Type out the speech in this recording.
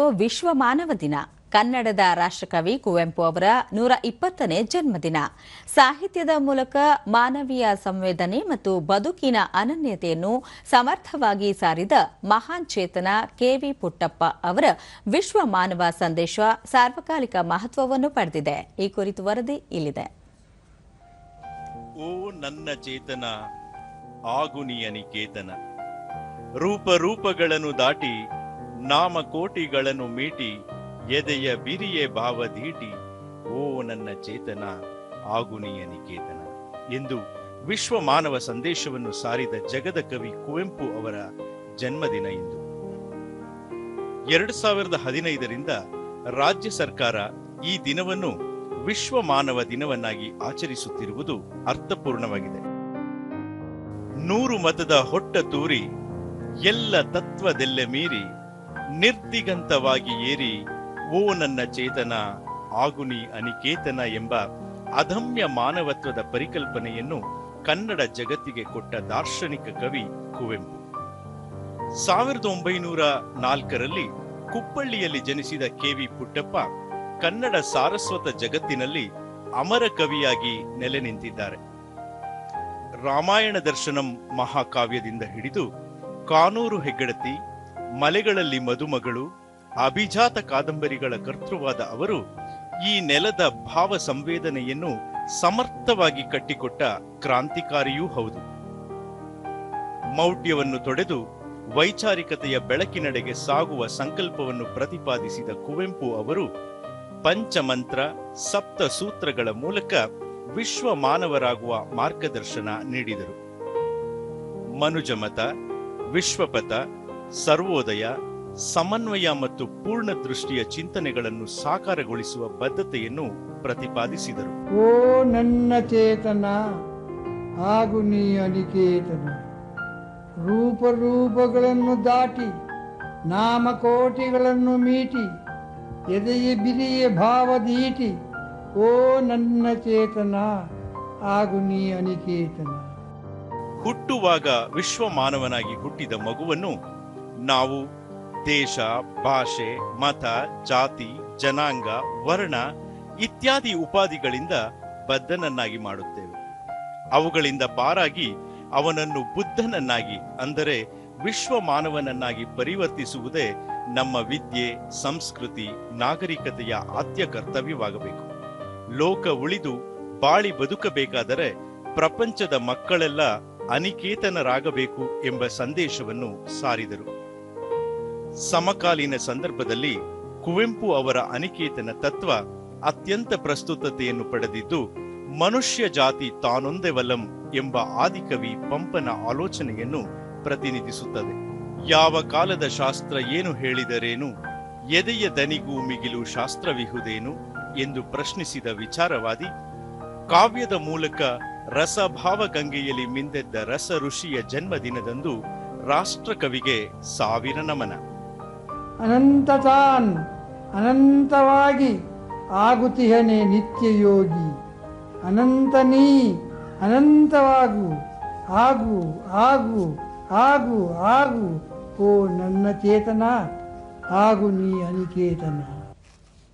ವಿಶ್ವ ಮಾನವ ದಿನ. ಕನ್ನಡದ ರಾಷ್ಟ್ರಕವಿ ಕುವೆಂಪು ಅವರ ನೂರ ಇಪ್ಪತ್ತನೇ ಜನ್ಮದಿನ. ಸಾಹಿತ್ಯದ ಮೂಲಕ ಮಾನವೀಯ ಸಂವೇದನೆ ಮತ್ತು ಬದುಕಿನ ಅನನ್ಯತೆಯನ್ನು ಸಮರ್ಥವಾಗಿ ಸಾರಿದ ಮಹಾನ್ ಚೇತನ ಕೆವಿ ಪುಟ್ಟಪ್ಪ ಅವರ ವಿಶ್ವ ಮಾನವ ಸಂದೇಶ ಸಾರ್ವಕಾಲಿಕ ಮಹತ್ವವನ್ನು ಪಡೆದಿದೆ. ಈ ಕುರಿತು ವರದಿ ಇಲ್ಲಿದೆ. ಓ ನನ್ನ ಚೇತನ ಆಗುನಿಯ ನಿಕೇತನ. ರೂಪ ರೂಪಗಳನ್ನು ದಾಟಿ ನಾಮಕೋಟಿಗಳನ್ನು ಮೀಟಿ ಎದೆಯ ಬಿರಿಯೆ ಭಾವದೀಟಿ ಓ ನನ್ನ ಚೇತನ ಆಗುನಿಯ ನಿಕೇತನ ಎಂದು ವಿಶ್ವ ಮಾನವ ಸಂದೇಶವನ್ನು ಸಾರಿದ ಜಗದ ಕವಿ ಕುವೆಂಪು ಅವರ ಜನ್ಮದಿನ ಇಂದು. ಎರಡು ಸಾವಿರದ ಹದಿನೈದರಿಂದ ರಾಜ್ಯ ಸರ್ಕಾರ ಈ ದಿನವನ್ನು ವಿಶ್ವ ಮಾನವ ದಿನವನ್ನಾಗಿ ಆಚರಿಸುತ್ತಿರುವುದು ಅರ್ಥಪೂರ್ಣವಾಗಿದೆ. ನೂರು ಮತದ ಹೊಟ್ಟ ತೂರಿ ಎಲ್ಲ ತತ್ವದೆಲ್ಲೆ ಮೀರಿ ನಿರ್ದಿಗಂತವಾಗಿ ಏರಿ, ಓ ನನ್ನ ಚೇತನ ಆಗುನಿ ಅನಿಕೇತನ ಎಂಬ ಅದಮ್ಯ ಮಾನವತ್ವದ ಪರಿಕಲ್ಪನೆಯನ್ನು ಕನ್ನಡ ಜಗತ್ತಿಗೆ ಕೊಟ್ಟ ದಾರ್ಶನಿಕ ಕವಿ ಕುವೆಂಪು. ಸಾವಿರದ ಒಂಬೈನೂರ ನಾಲ್ಕರಲ್ಲಿ ಕುಪ್ಪಳ್ಳಿಯಲ್ಲಿ ಜನಿಸಿದ ಕೆವಿ ಪುಟ್ಟಪ್ಪ ಕನ್ನಡ ಸಾರಸ್ವತ ಜಗತ್ತಿನಲ್ಲಿ ಅಮರ ಕವಿಯಾಗಿ ನೆಲೆ ನಿಂತಿದ್ದಾರೆ. ರಾಮಾಯಣ ದರ್ಶನಂ ಮಹಾಕಾವ್ಯದಿಂದ ಹಿಡಿದು ಕಾನೂರು ಹೆಗ್ಗಡತಿ ಮಲೆಗಳಲ್ಲಿ ಮದುಮಗಳು, ಅಭಿಜಾತ ಕಾದಂಬರಿಗಳ ಕರ್ತೃವಾದ ಅವರು ಈ ನೆಲದ ಭಾವ ಸಂವೇದನೆಯನ್ನು ಸಮರ್ಥವಾಗಿ ಕಟ್ಟಿಕೊಟ್ಟ ಕ್ರಾಂತಿಕಾರಿಯೂ ಹೌದು. ಮೌಢ್ಯವನ್ನು ತೊಡೆದು ವೈಚಾರಿಕತೆಯ ಬೆಳಕಿನಡೆಗೆ ಸಾಗುವ ಸಂಕಲ್ಪವನ್ನು ಪ್ರತಿಪಾದಿಸಿದ ಕುವೆಂಪು ಅವರು ಪಂಚಮಂತ್ರ ಸಪ್ತ ಸೂತ್ರಗಳ ಮೂಲಕ ವಿಶ್ವ ಮಾನವರಾಗುವ ಮಾರ್ಗದರ್ಶನ ನೀಡಿದರು. ಮನುಜಮತ, ವಿಶ್ವಪಥ ಸರ್ವೋದಯ ಸಮನ್ವಯ ಮತ್ತು ಪೂರ್ಣ ದೃಷ್ಟಿಯ ಚಿಂತನೆಗಳನ್ನು ಸಾಕಾರಗೊಳಿಸುವ ಬದ್ಧತೆಯನ್ನು ಪ್ರತಿಪಾದಿಸಿದರು. ಓ ನನ್ನ ಚೇತನ ಹಾಗೂ ನೀ ಅನಿಕೇತನ ರೂಪರೂಪಗಳನ್ನು ದಾಟಿ ನಾಮಕೋಟಿಗಳನ್ನು ಮೀಟಿ ಎದೆಯ ಬಿರಿಯ ಭಾವದೀಟಿ ಓ ನನ್ನ ಚೇತನ ಹಾಗೂ ನೀ ಅನಿಕೇತನ. ಹುಟ್ಟುವಾಗ ವಿಶ್ವ ಮಾನವನಾಗಿ ಹುಟ್ಟಿದ ಮಗುವನ್ನು ನಾವು ದೇಶ, ಭಾಷೆ, ಮತ, ಜಾತಿ, ಜನಾಂಗ, ವರ್ಣ ಇತ್ಯಾದಿ ಉಪಾಧಿಗಳಿಂದ ಬದ್ಧನನ್ನಾಗಿ ಮಾಡುತ್ತೇವೆ. ಅವುಗಳಿಂದ ಪಾರಾಗಿ ಅವನನ್ನು ಬುದ್ಧನನ್ನಾಗಿ, ಅಂದರೆ ವಿಶ್ವ ಮಾನವನನ್ನಾಗಿ ಪರಿವರ್ತಿಸುವುದೇ ನಮ್ಮ ವಿದ್ಯೆ, ಸಂಸ್ಕೃತಿ, ನಾಗರಿಕತೆಯ ಆದ್ಯ ಕರ್ತವ್ಯವಾಗಬೇಕು. ಲೋಕ ಉಳಿದು ಬಾಳಿ ಬದುಕಬೇಕಾದರೆ ಪ್ರಪಂಚದ ಮಕ್ಕಳೆಲ್ಲ ಅನಿಕೇತನರಾಗಬೇಕು ಎಂಬ ಸಂದೇಶವನ್ನು ಸಾರಿದರು. ಸಮಕಾಲೀನ ಸಂದರ್ಭದಲ್ಲಿ ಕುವೆಂಪು ಅವರ ಅನಿಕೇತನ ತತ್ವ ಅತ್ಯಂತ ಪ್ರಸ್ತುತತೆಯನ್ನು ಪಡೆದಿದ್ದು, ಮನುಷ್ಯ ಜಾತಿ ತಾನೊಂದೆವಲಂ ಎಂಬ ಆದಿಕವಿ ಪಂಪನ ಆಲೋಚನೆಯನ್ನು ಪ್ರತಿನಿಧಿಸುತ್ತದೆ. ಯಾವ ಕಾಲದ ಶಾಸ್ತ್ರ ಏನು ಹೇಳಿದರೇನು, ಎದೆಯ ದನಿಗೂ ಮಿಗಿಲು ಶಾಸ್ತ್ರವಿಹುದೇನು ಎಂದು ಪ್ರಶ್ನಿಸಿದ ವಿಚಾರವಾದಿ, ಕಾವ್ಯದ ಮೂಲಕ ರಸಭಾವ ಗಂಗೆಯಲ್ಲಿ ಮಿಂದೆದ್ದ ರಸ ಋಷಿಯ ಜನ್ಮದಿನದಂದು ರಾಷ್ಟ್ರಕವಿಗೆ ಸಾವಿರ ನಮನ. ಅನಂತ ತಾನ್ ಅನಂತವಾಗಿ ಆಗುತಿಹನೆ ನಿತ್ಯ ಯೋಗಿ ನೀ ಅನಂತವಾಗು, ಆಗು ಆಗು ಆಗು ಆಗು, ಓ ನನ್ನ ಚೇತನ, ಆಗು ನೀ ಅನಿಕೇತನ.